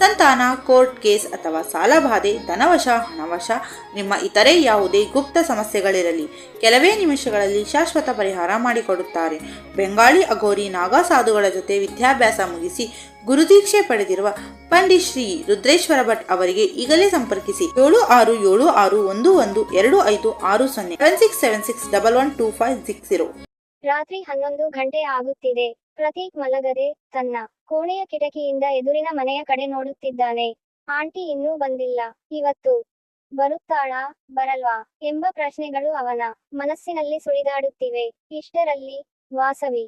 ಸಂತಾನ, court case ಅಥವಾ ಸಾಲಬಾಧೆ ಧನವಶ, ಹಣವಶ, ನಿಮ್ಮ ಇತರೆ ಯಾವುದೇ ಗುಪ್ತ ಸಮಸ್ಯೆಗಳಿರಲಿ. ಕೆಲವೇ ನಿಮಿಷಗಳಲ್ಲಿ ಶಾಶ್ವತ ಪರಿಹಾರ ಮಾಡಿಕೊಡುತ್ತಾರೆ. ಬೆಂಗಾಳಿ ಅಘೋರಿ ನಾಗಾ ಸಾಧುಗಳ ಜೊತೆ ವಿದ್ಯಾಭ್ಯಾಸ ಮುಗಿಸಿ ಗುರುದೀಕ್ಷೆ ಪಡೆದಿರುವ ಪಂಡಿತ್ ಶ್ರೀ ರುದ್ರೇಶ್ವರ ಭಟ್ ಅವರಿಗೆ ಈಗಲೇ ಸಂಪರ್ಕಿಸಿ. ಏಳು ಆರು ಏಳು ಆರು ಒಂದು ಒಂದು ಎರಡು ಐದು ಆರು ಸೊನ್ನೆ seven six seven six double one two five six zero ರಾತ್ರಿ ಹನ್ನೊಂದು ಗಂಟೆ ಆಗುತ್ತಿದೆ. ಪ್ರತೀಕ್ ಮಲಗದೆ ತನ್ನ ಕೋಣೆಯ ಕಿಟಕಿಯಿಂದ ಎದುರಿನ ಮನೆಯ ಕಡೆ ನೋಡುತ್ತಿದ್ದಾನೆ. ಆಂಟಿ ಇನ್ನೂ ಬಂದಿಲ್ಲ. ಇವತ್ತು ಬರುತ್ತಾಳಾ, ಬರಲ್ವಾ? ಎಂಬ ಪ್ರಶ್ನೆಗಳು ಅವನ ಮನಸ್ಸಿನಲ್ಲಿ ಸುಳಿದಾಡುತ್ತಿವೆ. ಇಷ್ಟರಲ್ಲಿ ವಾಸವಿ,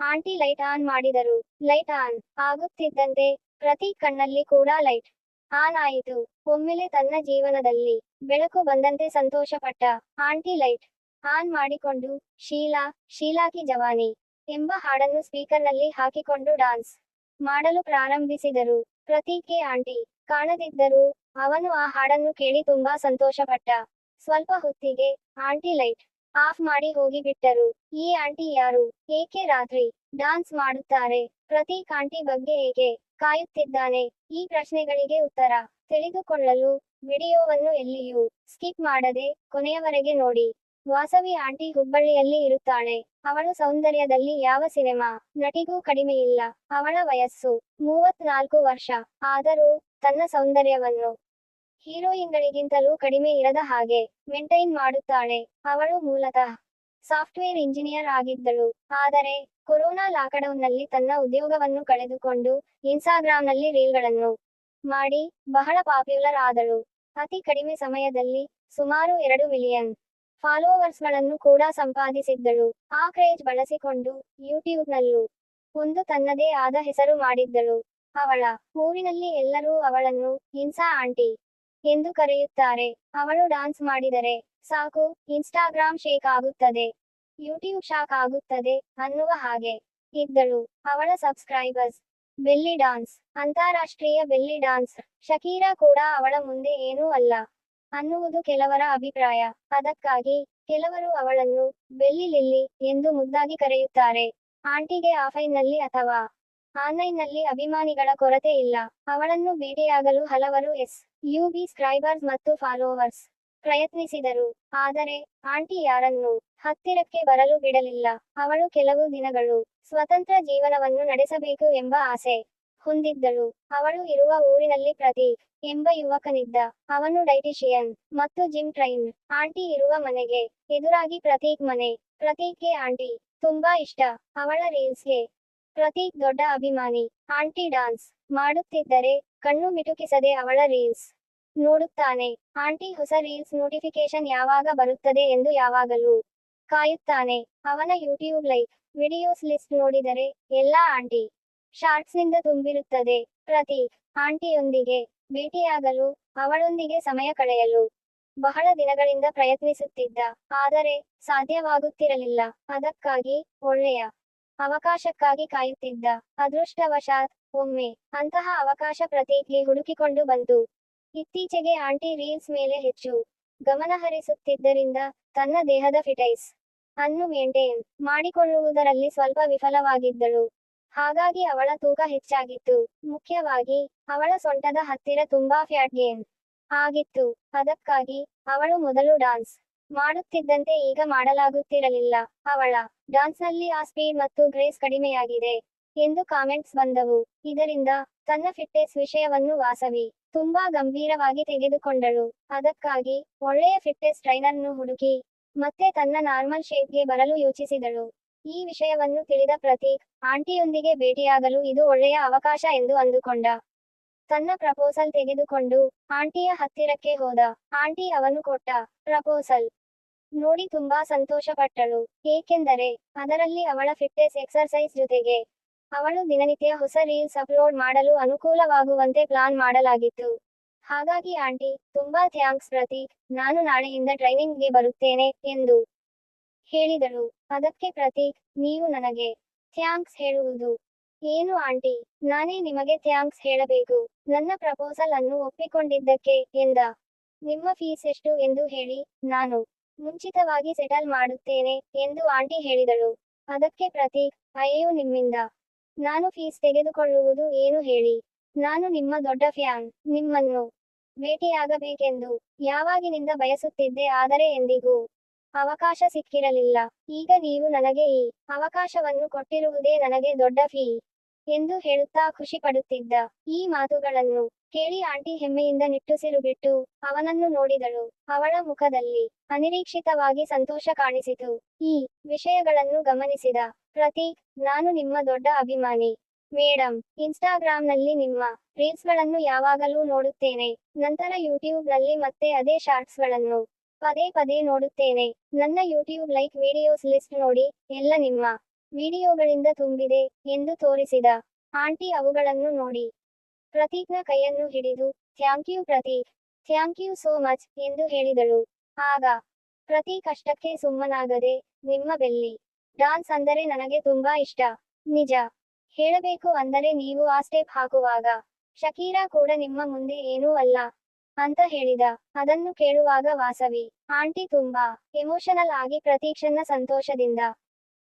ಆಂಟಿ ಲೈಟ್ ಆನ್ ಮಾಡಿದರು. ಲೈಟ್ ಆನ್ ಆಗುತ್ತಿದ್ದಂತೆ ಪ್ರತಿ ಕಣ್ಣಲ್ಲಿ ಕೂಡ ಲೈಟ್ ಆನ್ ಆಯಿತು. ಒಮ್ಮೆಲೆ ತನ್ನ ಜೀವನದಲ್ಲಿ ಬೆಳಕು ಬಂದಂತೆ ಸಂತೋಷಪಟ್ಟ ಆಂಟಿ ಲೈಟ್ ಆನ್ ಮಾಡಿಕೊಂಡು, ಶೀಲಾ, ಶೀಲಾಕಿ ಜವಾನಿ ಎಂಬ ಹಾಡನ್ನು ಸ್ಪೀಕರ್ನಲ್ಲಿ ಹಾಕಿಕೊಂಡು ಡಾನ್ಸ್ ಮಾಡಲು ಪ್ರಾರಂಭಿಸಿದರು. ಪ್ರತೀಕೆ ಆಂಟಿ, ಕಾಣದಿದ್ದರೂ ಅವನು ಆ ಹಾಡನ್ನು ಕೇಳಿ ತುಂಬಾ ಸಂತೋಷಪಟ್ಟ. ಸ್ವಲ್ಪ ಹೊತ್ತಿಗೆ ಆಂಟಿ ಲೈಟ್ ಆಫ್ ಮಾಡಿ ಹೋಗಿಬಿಟ್ಟರು. ಈ ಆಂಟಿ ಯಾರು? ಏಕೆ ರಾತ್ರಿ ಡಾನ್ಸ್ ಮಾಡುತ್ತಾರೆ? ಪ್ರತೀಕ್ ಆಂಟಿ ಬಗ್ಗೆ ಏಕೆ ಕಾಯುತ್ತಿದ್ದಾನೆ? ಈ ಪ್ರಶ್ನೆಗಳಿಗೆ ಉತ್ತರ ತಿಳಿದುಕೊಳ್ಳಲು ವಿಡಿಯೋವನ್ನು ಎಲ್ಲಿಯೂ ಸ್ಕಿಪ್ ಮಾಡದೆ ಕೊನೆಯವರೆಗೆ ನೋಡಿ. ವಾಸವಿ ಆಂಟಿ ಹುಬ್ಬಳ್ಳಿಯಲ್ಲಿ ಇರುತ್ತಾಳೆ. ಅವಳು ಸೌಂದರ್ಯದಲ್ಲಿ ಯಾವ ಸಿನಿಮಾ ನಟಿಗೂ ಕಡಿಮೆಯಿಲ್ಲ ಅವಳ ವಯಸ್ಸು ಮೂವತ್ನಾಲ್ಕು ವರ್ಷ. ಆದರೂ ತನ್ನ ಸೌಂದರ್ಯವನ್ನು ಹೀರೋಯಿನ್ಗಳಿಗಿಂತಲೂ ಕಡಿಮೆ ಇರದ ಹಾಗೆ ಮೇಂಟೈನ್ ಮಾಡುತ್ತಾಳೆ. ಅವಳು ಮೂಲತಃ ಸಾಫ್ಟ್ವೇರ್ ಇಂಜಿನಿಯರ್ ಆಗಿದ್ದಳು. ಆದರೆ ಕೊರೋನಾ ಲಾಕ್ಡೌನ್ನಲ್ಲಿ ತನ್ನ ಉದ್ಯೋಗವನ್ನು ಕಳೆದುಕೊಂಡು ಇನ್ಸ್ಟಾಗ್ರಾಂನಲ್ಲಿ ರೀಲ್ಗಳನ್ನು ಮಾಡಿ ಬಹಳ ಪಾಪ್ಯುಲರ್ ಆದಳು. ಅತಿ ಕಡಿಮೆ ಸಮಯದಲ್ಲಿ ಸುಮಾರು ಎರಡು ಮಿಲಿಯನ್ ಫಾಲೋವರ್ಸ್ಗಳನ್ನು ಕೂಡ ಸಂಪಾದಿಸಿದ್ದಳು ಆ ಕ್ರೇಜ್ ಬಳಸಿಕೊಂಡು ಯೂಟ್ಯೂಬ್ನಲ್ಲೂ ಒಂದು ತನ್ನದೇ ಆದ ಹೆಸರು ಮಾಡಿದ್ದಳು ಅವಳ ಊರಿನಲ್ಲಿ ಎಲ್ಲರೂ ಅವಳನ್ನು ಇನ್ಸಾ ಆಂಟಿ ಎಂದು ಕರೆಯುತ್ತಾರೆ. ಅವಳು ಡಾನ್ಸ್ ಮಾಡಿದರೆ ಸಾಕು, ಇನ್ಸ್ಟಾಗ್ರಾಮ್ ಶೇಕ್ ಆಗುತ್ತದೆ, ಯೂಟ್ಯೂಬ್ ಶಾಕ್ ಆಗುತ್ತದೆ ಅನ್ನುವ ಹಾಗೆ ಇದ್ದಳು ಅವಳ ಸಬ್ಸ್ಕ್ರೈಬರ್ಸ್ ಬೆಲ್ಲಿ ಡಾನ್ಸ್, ಅಂತಾರಾಷ್ಟ್ರೀಯ ಬೆಲ್ಲಿ ಡಾನ್ಸ್, ಶಕೀರಾ ಕೂಡ ಅವಳ ಮುಂದೆ ಏನೂ ಅಲ್ಲ. ಅನ್ನುವುದು ಕೆಲವರ ಅಭಿಪ್ರಾಯ. ಅದಕ್ಕಾಗಿ ಕೆಲವರು ಅವಳನ್ನು ಬೆಲ್ಲಿ ಲಿಲ್ಲಿ ಎಂದು ಮುದ್ದಾಗಿ ಕರೆಯುತ್ತಾರೆ. ಆಂಟಿಗೆ ಆಫ್ಲೈನ್ನಲ್ಲಿ ಅಥವಾ ಆನ್ಲೈನ್ನಲ್ಲಿ ಅಭಿಮಾನಿಗಳ ಕೊರತೆ ಇಲ್ಲ. ಅವಳನ್ನು ಭೇಟಿಯಾಗಲು ಹಲವರು ಎಸ್. ಯುಬಿ ಸ್ಕ್ರೈಬರ್ಸ್ ಮತ್ತು ಫಾಲೋವರ್ಸ್ ಪ್ರಯತ್ನಿಸಿದರು. ಆದರೆ ಆಂಟಿ ಯಾರನ್ನು ಹತ್ತಿರಕ್ಕೆ ಬರಲು ಬಿಡಲಿಲ್ಲ. ಅವಳು ಕೆಲವು ದಿನಗಳು ಸ್ವತಂತ್ರ ಜೀವನವನ್ನು ನಡೆಸಬೇಕು ಎಂಬ ಆಸೆ. ಹೊಂದಿದ್ದಳು. ಅವಳು ಇರುವ ಊರಿನಲ್ಲಿ ಪ್ರತೀಕ್ ಎಂಬ ಯುವಕನಿದ್ದ. ಅವನು ಡೈಟಿಷಿಯನ್ ಮತ್ತು ಜಿಮ್ ಟ್ರೈನ್ ಆಂಟಿ ಇರುವ ಮನೆಗೆ ಎದುರಾಗಿ ಪ್ರತೀಕ್ ಮನೆ. ಪ್ರತೀಕ್ಗೆ ಆಂಟಿ, ತುಂಬಾ ಇಷ್ಟ. ಅವಳ ರೀಲ್ಸ್ಗೆ ಪ್ರತೀಕ್ ದೊಡ್ಡ ಅಭಿಮಾನಿ. ಆಂಟಿ ಡಾನ್ಸ್ ಮಾಡುತ್ತಿದ್ದರೆ ಕಣ್ಣು ಮಿಟುಕಿಸದೆ ಅವಳ ರೀಲ್ಸ್ ನೋಡುತ್ತಾನೆ. ಆಂಟಿ ಹೊಸ ರೀಲ್ಸ್ ನೋಟಿಫಿಕೇಶನ್ ಯಾವಾಗ ಬರುತ್ತದೆ ಎಂದು ಯಾವಾಗಲೂ ಕಾಯುತ್ತಾನೆ. ಅವನ ಯೂಟ್ಯೂಬ್ ಲೈಕ್, ವಿಡಿಯೋಸ್ ಲಿಸ್ಟ್ ನೋಡಿದರೆ, ಎಲ್ಲಾ ಆಂಟಿ ಶಾರ್ಟ್ಸ್ನಿಂದ ತುಂಬಿರುತ್ತದೆ. ಪ್ರತಿ ಆಂಟಿಯೊಂದಿಗೆ ಭೇಟಿಯಾಗಲು ಅವಳೊಂದಿಗೆ ಸಮಯ ಕಳೆಯಲು ಬಹಳ ದಿನಗಳಿಂದ ಪ್ರಯತ್ನಿಸುತ್ತಿದ್ದ. ಆದರೆ ಸಾಧ್ಯವಾಗುತ್ತಿರಲಿಲ್ಲ. ಅದಕ್ಕಾಗಿ ಒಳ್ಳೆಯ ಅವಕಾಶಕ್ಕಾಗಿ ಕಾಯುತ್ತಿದ್ದ. ಅದೃಷ್ಟವಶಾತ್ ಒಮ್ಮೆ ಅಂತಹ ಅವಕಾಶ ಪ್ರತೀಕ್ಗೆ ಹುಡುಕಿಕೊಂಡು ಬಂತು ಇತ್ತೀಚೆಗೆ ಆಂಟಿ ರೀಲ್ಸ್ ಮೇಲೆ ಹೆಚ್ಚು ಗಮನ ಹರಿಸುತ್ತಿದ್ದರಿಂದ ತನ್ನ ದೇಹದ ಫಿಟೈಸ್ ಅನ್ನು ಮೇಂಟೈನ್ ಮಾಡಿಕೊಳ್ಳುವುದರಲ್ಲಿ ಸ್ವಲ್ಪ ವಿಫಲವಾಗಿದ್ದಳು. ಹಾಗಾಗಿ ಅವಳ ತೂಕ ಹೆಚ್ಚಾಗಿತ್ತು. ಮುಖ್ಯವಾಗಿ, ಅವಳ ಸೊಂಟದ ಹತ್ತಿರ ತುಂಬಾ ಫ್ಯಾಟ್ ಗೇನ್ ಆಗಿತ್ತು. ಅದಕ್ಕಾಗಿ, ಅವಳು ಮೊದಲು ಡಾನ್ಸ್ ಮಾಡುತ್ತಿದ್ದಂತೆ ಈಗ ಮಾಡಲಾಗುತ್ತಿರಲಿಲ್ಲ. ಅವಳ ಡಾನ್ಸ್ನಲ್ಲಿ ಆ ಸ್ಪೀಡ್ ಮತ್ತು ಗ್ರೇಸ್ ಕಡಿಮೆಯಾಗಿದೆ ಎಂದು ಕಾಮೆಂಟ್ಸ್ ಬಂದವು. ಇದರಿಂದ ತನ್ನ ಫಿಟ್ನೆಸ್ ವಿಷಯವನ್ನು ವಾಸವಿ ತುಂಬಾ ಗಂಭೀರವಾಗಿ ತೆಗೆದುಕೊಂಡಳು. ಅದಕ್ಕಾಗಿ ಒಳ್ಳೆಯ ಫಿಟ್ನೆಸ್ ಟ್ರೈನರ್ನು ಹುಡುಕಿ ಮತ್ತೆ ತನ್ನ ನಾರ್ಮಲ್ ಶೇಪ್ಗೆ ಬರಲು ಯೋಚಿಸಿದಳು. ಈ ವಿಷಯವನ್ನು ತಿಳಿದ ಪ್ರತೀಕ್ ಆಂಟಿಯೊಂದಿಗೆ ಭೇಟಿಯಾಗಲು ಇದು ಒಳ್ಳೆಯ ಅವಕಾಶ ಎಂದು ಅಂದುಕೊಂಡ. ತನ್ನ ಪ್ರಪೋಸಲ್ ತೆಗೆದುಕೊಂಡು ಆಂಟಿಯ ಹತ್ತಿರಕ್ಕೆ ಹೋದ. ಆಂಟಿ ಅವನು ಕೊಟ್ಟ ಪ್ರಪೋಸಲ್ ನೋಡಿ ತುಂಬಾ ಸಂತೋಷಪಟ್ಟಳು. ಏಕೆಂದರೆ ಅದರಲ್ಲಿ ಅವಳ ಫಿಟ್ನೆಸ್ ಎಕ್ಸರ್ಸೈಸ್ ಜೊತೆಗೆ ಅವಳು ದಿನನಿತ್ಯ ಹೊಸ ರೀಲ್ಸ್ ಅಪ್ಲೋಡ್ ಮಾಡಲು ಅನುಕೂಲವಾಗುವಂತೆ ಪ್ಲಾನ್ ಮಾಡಲಾಗಿತ್ತು. ಹಾಗಾಗಿ ಆಂಟಿ, ತುಂಬಾ ಥ್ಯಾಂಕ್ಸ್ ಪ್ರತೀಕ್. ನಾನು ನಾಳೆಯಿಂದ ಟ್ರೈನಿಂಗ್ಗೆ ಬರುತ್ತೇನೆ ಎಂದು ಹೇಳಿದಳು. ಅದಕ್ಕೆ ಪ್ರತೀಕ್ ನೀವು ನನಗೆ ಥ್ಯಾಂಕ್ಸ್ ಹೇಳುವುದು. ಏನು ಆಂಟಿ, ನಾನೇ ನಿಮಗೆ ಥ್ಯಾಂಕ್ಸ್ ಹೇಳಬೇಕು. ನನ್ನ ಪ್ರಪೋಸಲ್ ಅನ್ನು ಒಪ್ಪಿಕೊಂಡಿದ್ದಕ್ಕೆ ಎಂದ. ನಿಮ್ಮ ಫೀಸ್ ಎಷ್ಟು ಎಂದು ಹೇಳಿ ನಾನು ಮುಂಚಿತವಾಗಿ ಸೆಟಲ್ ಮಾಡುತ್ತೇನೆ ಎಂದು ಆಂಟಿ ಹೇಳಿದಳು. ಅದಕ್ಕೆ ಪ್ರತೀಕ್ ಅಯ್ಯೋ ನಿಮ್ಮಿಂದ. ನಾನು ಫೀಸ್ ತೆಗೆದುಕೊಳ್ಳುವುದು ಏನು ಹೇಳಿ. ನಾನು ನಿಮ್ಮ ದೊಡ್ಡ ಫ್ಯಾನ್, ನಿಮ್ಮನ್ನು ಭೇಟಿಯಾಗಬೇಕೆಂದು ಯಾವಾಗಿನಿಂದ ಬಯಸುತ್ತಿದ್ದೆ ಆದರೆ ಎಂದಿಗೂ ಅವಕಾಶ ಸಿಕ್ಕಿರಲಿಲ್ಲ. ಈಗ ನೀವು ನನಗೆ ಈ ಅವಕಾಶವನ್ನು ಕೊಟ್ಟಿರುವುದೇ ನನಗೆ ದೊಡ್ಡ ಫೀ ಎಂದು ಹೇಳುತ್ತಾ ಖುಷಿ ಪಡುತ್ತಿದ್ದ ಈ ಮಾತುಗಳನ್ನು ಕೇಳಿ ಆಂಟಿ ಹೆಮ್ಮೆಯಿಂದ ನಿಟ್ಟುಸಿರು ಬಿಟ್ಟು ಅವನನ್ನು ನೋಡಿದಳು. ಅವಳ ಮುಖದಲ್ಲಿ ಅನಿರೀಕ್ಷಿತವಾಗಿ ಸಂತೋಷ ಕಾಣಿಸಿತು. ಈ ವಿಷಯಗಳನ್ನು ಗಮನಿಸಿದ ಪ್ರತೀಕ್, ನಾನು ನಿಮ್ಮ ದೊಡ್ಡ ಅಭಿಮಾನಿ. ಮೇಡಮ್ ಇನ್ಸ್ಟಾಗ್ರಾಂನಲ್ಲಿ ನಿಮ್ಮ ರೀಲ್ಸ್ಗಳನ್ನು ಯಾವಾಗಲೂ ನೋಡುತ್ತೇನೆ. ನಂತರ ಯೂಟ್ಯೂಬ್ನಲ್ಲಿ ಮತ್ತೆ ಅದೇ ಶಾರ್ಟ್ಸ್ಗಳನ್ನು ಪದೇ ಪದೇ ನೋಡುತ್ತೇನೆ. ನನ್ನ ಯೂಟ್ಯೂಬ್ ಲೈಕ್ ವಿಡಿಯೋಸ್ ಲಿಸ್ಟ್ ನೋಡಿ, ಎಲ್ಲ ನಿಮ್ಮ ವಿಡಿಯೋಗಳಿಂದ ತುಂಬಿದೆ ಎಂದು ತೋರಿಸಿದ ಆಂಟಿ ಅವುಗಳನ್ನು ನೋಡಿ. ಪ್ರತೀಕ್ನ ಕೈಯನ್ನು ಹಿಡಿದು thank you Prateek. Thank you so much ಎಂದು ಹೇಳಿದಳು. ಆಗ ಪ್ರತಿ ಕಷ್ಟಕ್ಕೆ ಸುಮ್ಮನಾಗದೆ, ನಿಮ್ಮ ಬೆಲ್ಲಿ ಡಾನ್ಸ್ ಅಂದರೆ ನನಗೆ ತುಂಬಾ ಇಷ್ಟ. ನಿಜ. ಹೇಳಬೇಕು ಅಂದರೆ ನೀವು ಆ ಸ್ಟೆಪ್ ಹಾಕುವಾಗ. ಶಕೀರಾ ಕೂಡ ನಿಮ್ಮ ಮುಂದೆ ಏನೂ ಅಲ್ಲ. ಅಂತ ಹೇಳಿದ. ಅದನ್ನು ಕೇಳುವಾಗ ವಾಸವಿ, ಆಂಟಿ ತುಂಬಾ ಎಮೋಷನಲ್ ಆಗಿ ಪ್ರತೀಕ್ಷನ್ನ ಸಂತೋಷದಿಂದ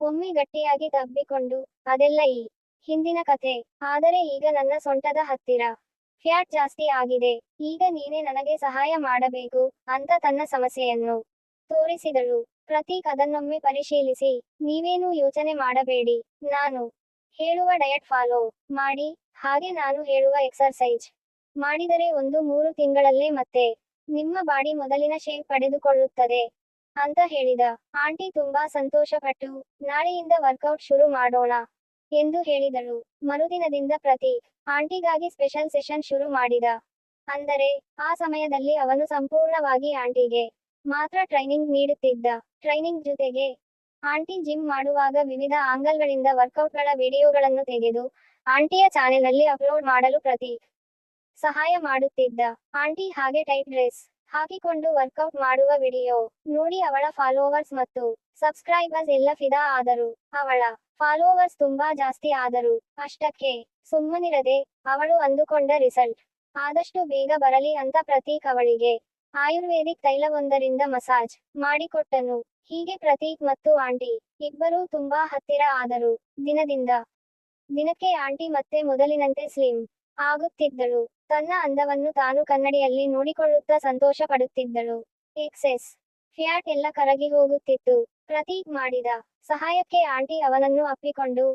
ಒಮ್ಮೆ ಗಟ್ಟಿಯಾಗಿ ತಬ್ಬಿಕೊಂಡು ಅದೆಲ್ಲ ಈ ಹಿಂದಿನ ಕಥೆ. ಆದರೆ ಈಗ ನನ್ನ ಸೊಂಟದ ಹತ್ತಿರ ಫ್ಯಾಟ್ ಜಾಸ್ತಿ ಆಗಿದೆ. ಈಗ ನೀನೇ ನನಗೆ ಸಹಾಯ ಮಾಡಬೇಕು ಅಂತ ತನ್ನ ಸಮಸ್ಯೆಯನ್ನು ತೋರಿಸಿದಳು. ಪ್ರತೀಕ್ ಅದನ್ನೊಮ್ಮೆ ಪರಿಶೀಲಿಸಿ, ನೀವೇನೂ ಯೋಚನೆ ಮಾಡಬೇಡಿ. ನಾನು ಹೇಳುವ ಡಯಟ್ ಫಾಲೋ ಮಾಡಿ. ಹಾಗೆ ನಾನು ಹೇಳುವ ಎಕ್ಸರ್ಸೈಜ್ ಮಾಡಿದರೆ ಒಂದು ಮೂರು ತಿಂಗಳಲ್ಲೇ ಮತ್ತೆ ನಿಮ್ಮ ಬಾಡಿ ಮೊದಲಿನ ಶೇಪ್ ಪಡೆದುಕೊಳ್ಳುತ್ತದೆ ಅಂತ ಹೇಳಿದ. ಆಂಟಿ ತುಂಬಾ ಸಂತೋಷಪಟ್ಟು, ನಾಳೆಯಿಂದ ವರ್ಕೌಟ್ ಶುರು ಮಾಡೋಣ ಎಂದು ಹೇಳಿದಳು. ಮರುದಿನದಿಂದ ಪ್ರತಿ ಆಂಟಿಗಾಗಿ ಸ್ಪೆಷಲ್ ಸೆಷನ್ ಶುರು ಮಾಡಿದ. ಅಂದರೆ, ಆ ಸಮಯದಲ್ಲಿ ಅವನು ಸಂಪೂರ್ಣವಾಗಿ ಆಂಟಿಗೆ ಮಾತ್ರ ಟ್ರೈನಿಂಗ್ ನೀಡುತ್ತಿದ್ದ. ಟ್ರೈನಿಂಗ್ ಜೊತೆಗೆ ಆಂಟಿ ಜಿಮ್ ಮಾಡುವಾಗ ವಿವಿಧ ಆಂಗಲ್ಗಳಿಂದ ವರ್ಕೌಟ್ಗಳ ವಿಡಿಯೋಗಳನ್ನು ತೆಗೆದು ಆಂಟಿಯ ಚಾನೆಲ್ನಲ್ಲಿ ಅಪ್ಲೋಡ್ ಮಾಡಲು ಪ್ರತೀಕ್ ಸಹಾಯ ಮಾಡುತ್ತಿದ್ದ. ಆಂಟಿ ಹಾಗೆ ಟೈಟ್ ಡ್ರೆಸ್ ಹಾಕಿಕೊಂಡು ವರ್ಕೌಟ್ ಮಾಡುವ ವಿಡಿಯೋ ನೋಡಿ ಅವಳ ಫಾಲೋವರ್ಸ್ ಮತ್ತು ಸಬ್ಸ್ಕ್ರೈಬರ್ಸ್ ಎಲ್ಲ ಫಿದಾ ಆದರು. ಅವಳ ಫಾಲೋವರ್ಸ್ ತುಂಬಾ ಜಾಸ್ತಿ ಆದರು. ಅಷ್ಟಕ್ಕೆ ಸುಮ್ಮನಿರದೆ ಅವಳು ಅಂದುಕೊಂಡ ರಿಸಲ್ಟ್. ಆದಷ್ಟು ಬೇಗ ಬರಲಿ ಅಂತ ಪ್ರತೀಕ್ ಅವಳಿಗೆ ಆಯುರ್ವೇದಿಕ್ ತೈಲವೊಂದರಿಂದ ಮಸಾಜ್ ಮಾಡಿಕೊಟ್ಟನು. ಹೀಗೆ ಪ್ರತೀಕ್ ಮತ್ತು ಆಂಟಿ ಇಬ್ಬರೂ ತುಂಬಾ ಹತ್ತಿರ ಆದರು. ದಿನದಿಂದ ದಿನಕ್ಕೆ ಆಂಟಿ ಮತ್ತೆ ಮೊದಲಿನಂತೆ ಸ್ಲಿಮ್. ಆಗುತ್ತಿದ್ದಳು. ತನ್ನ ಅಂದವನ್ನು ತಾನು ಕನ್ನಡಿಯಲ್ಲಿ ನೋಡಿಕೊಳ್ಳುತ್ತಾ ಸಂತೋಷ ಪಡುತ್ತಿದ್ದಳು ಎಕ್ಸೆಸ್. ಫ್ಯಾಟ್ ಎಲ್ಲ ಕರಗಿ ಹೋಗುತ್ತಿತ್ತು. ಪ್ರತೀಕ್ ಮಾಡಿದ ಸಹಾಯಕ್ಕೆ ಆಂಟಿ ಅವನನ್ನು ಅಪ್ಪಿಕೊಂಡು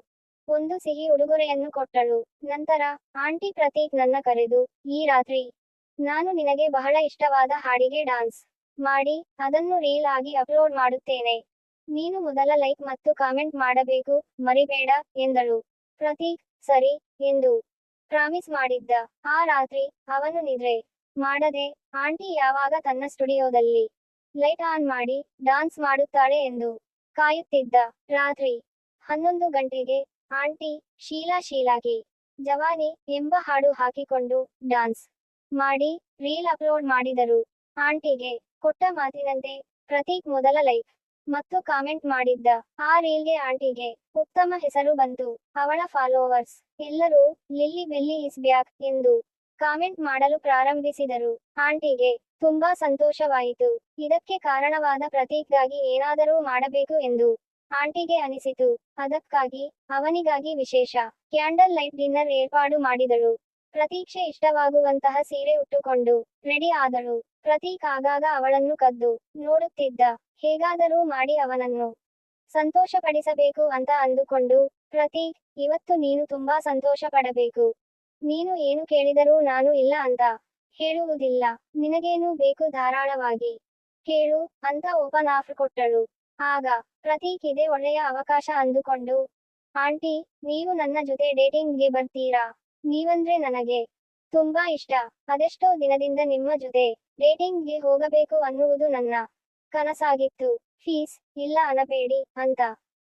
ಒಂದು ಸಿಹಿ ಉಡುಗೊರೆಯನ್ನು ಕೊಟ್ಟಳು. ನಂತರ, ಆಂಟಿ ಪ್ರತೀಕ್ ನನ್ನ ಕರೆದು, ಈ ರಾತ್ರಿ ನಾನು ನಿನಗೆ ಬಹಳ ಇಷ್ಟವಾದ ಹಾಡಿಗೆ ಡಾನ್ಸ್ ಮಾಡಿ, ಅದನ್ನು ರೀಲ್ ಆಗಿ ಅಪ್ಲೋಡ್ ಮಾಡುತ್ತೇನೆ. ನೀನು ಮೊದಲ ಲೈಕ್ ಮತ್ತು ಕಾಮೆಂಟ್ ಮಾಡಬೇಕು, ಮರಿಬೇಡ ಎಂದಳು. ಪ್ರತೀಕ್, ಸರಿ ಎಂದು ಪ್ರಾಮಿಸ್ ಮಾಡಿದ್ದ. ಆ ರಾತ್ರಿ ಅವನು ನಿದ್ರೆ ಮಾಡದೆ ಆಂಟಿ ಯಾವಾಗ ತನ್ನ ಸ್ಟುಡಿಯೋದಲ್ಲಿ ಲೈಟ್ ಆನ್ ಮಾಡಿ ಡಾನ್ಸ್ ಮಾಡುತ್ತಾಳೆ ಎಂದು ಕಾಯುತ್ತಿದ್ದ. ರಾತ್ರಿ ಹನ್ನೊಂದು ಗಂಟೆಗೆ ಆಂಟಿ ಶೀಲಾ ಶೀಲಾಗಿ ಜವಾನಿ ಎಂಬ ಹಾಡು ಹಾಕಿಕೊಂಡು ಡಾನ್ಸ್ ಮಾಡಿ ರೀಲ್ ಅಪ್ಲೋಡ್ ಮಾಡಿದರು. ಆಂಟಿಗೆ ಕೊಟ್ಟ ಮಾತಿನಂತೆ ಪ್ರತೀಕ್ ಮೊದಲ ಲೈಕ್ ಮತ್ತು ಕಾಮೆಂಟ್ ಮಾಡಿದ್ದ ಆ ರೀಲ್ಗೆ ಆಂಟಿಗೆ ಉತ್ತಮ ಹೆಸರು ಬಂತು. ಅವಳ ಫಾಲೋವರ್ಸ್ ಎಲ್ಲರೂ ಲಿಲ್ಲಿ ಬೆಲ್ಲಿ ಇಸ್ ಬ್ಯಾಕ್ ಎಂದು ಕಾಮೆಂಟ್ ಮಾಡಲು ಪ್ರಾರಂಭಿಸಿದರು. ಆಂಟಿಗೆ ತುಂಬಾ ಸಂತೋಷವಾಯಿತು. ಇದಕ್ಕೆ ಕಾರಣವಾದ ಪ್ರತೀಕ್ಗಾಗಿ ಏನಾದರೂ ಮಾಡಬೇಕು ಎಂದು ಆಂಟಿಗೆ ಅನಿಸಿತು. ಅದಕ್ಕಾಗಿ ಅವನಿಗಾಗಿ ವಿಶೇಷ ಕ್ಯಾಂಡಲ್ ಲೈಟ್ ಡಿನ್ನರ್ ಏರ್ಪಾಡು ಮಾಡಿದಳು ಪ್ರತೀಕ್ಷೆ ಇಷ್ಟವಾಗುವಂತಹ ಸೀರೆ ಉಟ್ಟುಕೊಂಡು ರೆಡಿ ಆದಳು. ಪ್ರತೀಕ್ ಆಗಾಗ ಅವಳನ್ನು ಕದ್ದು ನೋಡುತ್ತಿದ್ದ. ಹೇಗಾದರೂ ಮಾಡಿ ಅವನನ್ನು ಸಂತೋಷಪಡಿಸಬೇಕು ಅಂತ ಅಂದುಕೊಂಡು, ಪ್ರತೀಕ್, ಇವತ್ತು ನೀನು ತುಂಬಾ ಸಂತೋಷ ಪಡಬೇಕು ನೀನು ಏನು ಕೇಳಿದರೂ ನಾನು ಇಲ್ಲ ಅಂತ ಹೇಳುವುದಿಲ್ಲ. ನಿನಗೇನು ಬೇಕು ಧಾರಾಳವಾಗಿ? ಕೇಳು ಅಂತ ಓಪನ್ ಆಫರ್ ಕೊಟ್ಟಳು. ಆಗ ಪ್ರತೀಕ್ ಇದೆ ಒಳ್ಳೆಯ ಅವಕಾಶ ಅಂದುಕೊಂಡು, ಆಂಟಿ, ನೀವು ನನ್ನ ಜೊತೆ ಡೇಟಿಂಗ್ಗೆ ಬರ್ತೀರಾ? ನೀವಂದ್ರೆ ನನಗೆ ತುಂಬಾ ಇಷ್ಟ. ಅದೆಷ್ಟೋ ದಿನದಿಂದ ನಿಮ್ಮ ಜೊತೆ ಡೇಟಿಂಗ್ಗೆ ಹೋಗಬೇಕು ಅನ್ನುವುದು ನನ್ನ ಕನಸಾಗಿತ್ತು. ಫೀಸ್ ಇಲ್ಲ ಅನಬೇಡಿ ಅಂತ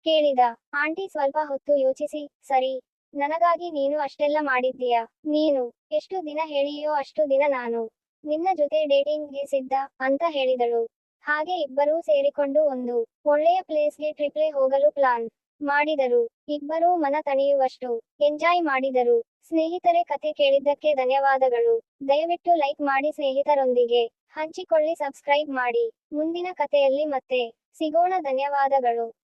ಕೇಳಿದ. ಆಂಟಿ ಸ್ವಲ್ಪ ಹೊತ್ತು ಯೋಚಿಸಿ, ಸರಿ, ನನಗಾಗಿ ನೀನು ಅಷ್ಟೆಲ್ಲ ಮಾಡಿದ್ದೀಯ? ನೀನು ಎಷ್ಟು ದಿನ ಹೇಳಿಯೋ ಅಷ್ಟು ದಿನ ನಾನು ನಿನ್ನ ಜೊತೆ ಡೇಟಿಂಗ್ಗೆ ಸಿದ್ಧ ಅಂತ ಹೇಳಿದಳು. ಹಾಗೆ ಇಬ್ಬರೂ ಸೇರಿಕೊಂಡು ಒಂದು ಒಳ್ಳೆಯ ಪ್ಲೇಸ್ಗೆ ಟ್ರಿಪ್ಲೆ ಹೋಗಲು ಪ್ಲಾನ್ ಮಾಡಿದರು. ಇಬ್ಬರೂ ಮನ ತಣಿಯುವಷ್ಟು ಎಂಜಾಯ್ ಮಾಡಿದರು. ಸ್ನೇಹಿತರೆ ಕತೆ ಕೇಳಿದ್ದಕ್ಕೆ ಧನ್ಯವಾದಗಳು. ದಯವಿಟ್ಟು ಲೈಕ್ ಮಾಡಿ ಸ್ನೇಹಿತರೊಂದಿಗೆ ಹಂಚಿಕೊಳ್ಳಿ, ಸಬ್ಸ್ಕ್ರೈಬ್ ಮಾಡಿ. ಮುಂದಿನ ಕಥೆಯಲ್ಲಿ ಮತ್ತೆ ಸಿಗೋಣ. ಧನ್ಯವಾದಗಳು.